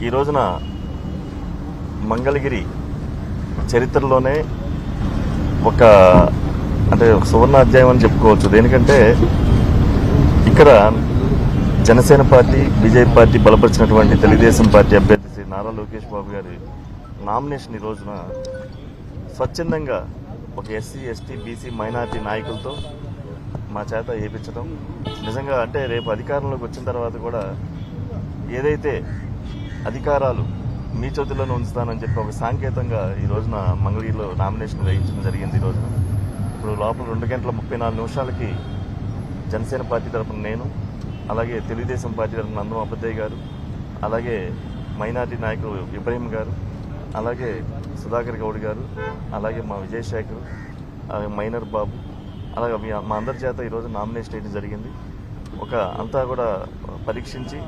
ఈ రోజున మంగళగిరి చరిత్రలోనే ఒక అంటే ఒక సువర్ణ అధ్యాయం అని చెప్పుకోవచ్చు. దేనికంటే ఇక్కడ జనసేన పార్టీ బీజేపీ పార్టీ బలపరిచినటువంటి తెలుగుదేశం పార్టీ అభ్యర్థి శ్రీ నారా లోకేష్ బాబు గారి నామినేషన్ ఈ రోజున స్వచ్ఛందంగా ఒక ఎస్సీ ఎస్టీ బీసీ మైనార్టీ నాయకులతో మా చేత వేయించడం నిజంగా అంటే రేపు అధికారంలోకి వచ్చిన తర్వాత కూడా ఏదైతే అధికారాలు మీ చేతుల్లోనే ఉంచుతానని చెప్పి ఒక సాంకేతంగా ఈ రోజున మంగళగిరిలో నామినేషన్ వేయించడం జరిగింది ఈ రోజున. ఇప్పుడు లోపల రెండు గంటల ముప్పై నాలుగు నిమిషాలకి జనసేన పార్టీ తరపున నేను అలాగే తెలుగుదేశం పార్టీ తరపున నందం అబద్దయ్య గారు అలాగే మైనార్టీ నాయకులు ఇబ్రహీం గారు అలాగే సుధాకర్ గౌడ్ గారు అలాగే మా విజయశేఖర్ అలాగే మైనర్ బాబు అలాగే మా అందరి చేత ఈరోజు నామినేషన్ వేయడం జరిగింది. ఒక అంతా కూడా పరీక్షించి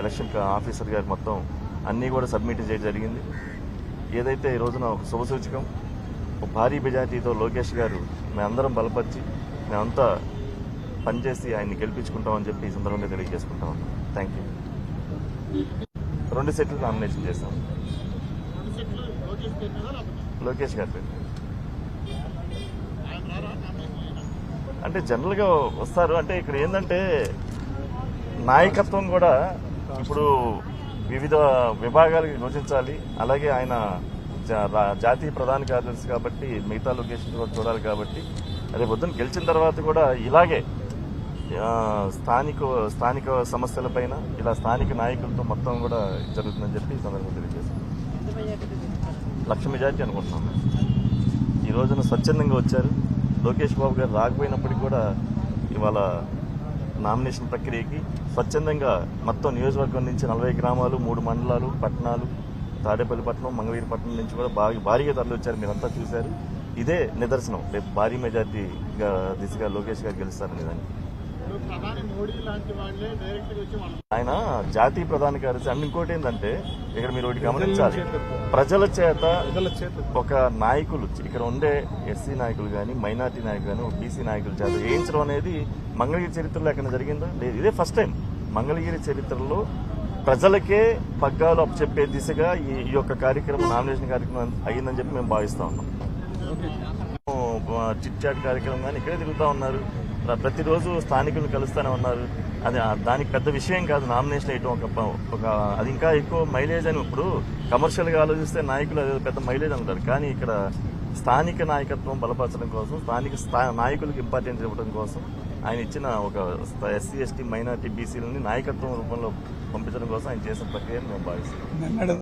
ఎలక్షన్ ఆఫీసర్ గారు మొత్తం అన్నీ కూడా సబ్మిట్ చేయడం జరిగింది. ఏదైతే ఈ రోజున ఒక శుభసూచకం ఒక భారీ మెజార్టీతో లోకేష్ గారు మేమందరం బలపరిచి మేమంతా పనిచేసి ఆయన్ని గెలిపించుకుంటామని చెప్పి ఈ సందర్భంగా తెలియజేసుకుంటా ఉన్నాం. థ్యాంక్ యూ రెండు సెట్లు నామినేషన్ చేశాం. లోకేష్ గారి అంటే జనరల్గా వస్తారు. అంటే ఇక్కడ ఏంటంటే నాయకత్వం కూడా ఇప్పుడు వివిధ విభాగాలకు యోచించాలి అలాగే ఆయన జా- రా- జాతీయ ప్రధాన కార్యదర్శి కాబట్టి మిగతా లొకేషన్ కూడా చూడాలి కాబట్టి రేపు పొద్దున్న గెలిచిన తర్వాత కూడా ఇలాగే స్థానిక స్థానిక సమస్యలపైన ఇలా స్థానిక నాయకులతో మొత్తం కూడా జరుగుతుందని చెప్పి సందర్భంగా తెలియజేస్తాను లక్ష మెజార్టీ అనుకుంటున్నాం. ఈ రోజున స్వచ్ఛందంగా వచ్చారు. లోకేష్ బాబు గారు రాకపోయినప్పటికీ కూడా ఇవాళ నామినేషన్ ప్రక్రియకి స్వచ్ఛందంగా మొత్తం నియోజకవర్గం నుంచి నలభై గ్రామాలు మూడు మండలాలు పట్టణాలు తాడేపల్లి పట్టణం మంగళగిరి పట్టణం నుంచి కూడా భారీ భారీగా తరలి వచ్చారు. మీరంతా చూశారు. ఇదే నిదర్శనం. రేపు భారీ మెజార్టీగా దిశగా లోకేష్ గారు గెలుస్తారనే దానికి. ఆయన జాతీయ ప్రధాన కార్యదర్శి అండ్ ఇంకోటి ఏంటంటే ఇక్కడ మీరు ఒకటి గమనించాలి. ప్రజల చేత ఒక నాయకులు ఇక్కడ ఉండే ఎస్సీ నాయకులు కానీ మైనార్టీ నాయకులు కానీ బీసీ నాయకుల చేత వేయించడం అనేది మంగళగిరి చరిత్రలో ఎక్కడ జరిగిందో? లేదు. ఇదే ఫస్ట్ టైం మంగళగిరి చరిత్రలో ప్రజలకే పగ్గాలు అప్పచెప్పే దిశగా ఈ యొక్క కార్యక్రమం నామినేషన్ కార్యక్రమం అయ్యిందని చెప్పి మేము భావిస్తా ఉన్నాం. చిట్ చాట్ కార్యక్రమం కానీ ఇక్కడే తిరుగుతూ ఉన్నారు. ప్రతిరోజు స్థానికులు కలుస్తూనే ఉన్నారు. అది దానికి పెద్ద విషయం కాదు నామినేషన్ వేయటం ఒక ఒక అది ఇంకా ఎక్కువ మైలేజ్ అని ఇప్పుడు కమర్షియల్గా ఆలోచిస్తే నాయకులు అది పెద్ద మైలేజ్ అంటారు కానీ ఇక్కడ స్థానిక నాయకత్వం బలపరచడం కోసం స్థానిక నాయకులకు ఇంపార్టెన్స్ ఇవ్వడం కోసం ఆయన ఇచ్చిన ఒక ఎస్సీ ఎస్టీ మైనార్టీ బీసీలని నాయకత్వం రూపంలో పంపించడం కోసం ఆయన చేసిన ప్రక్రియను మేము భావిస్తున్నాం.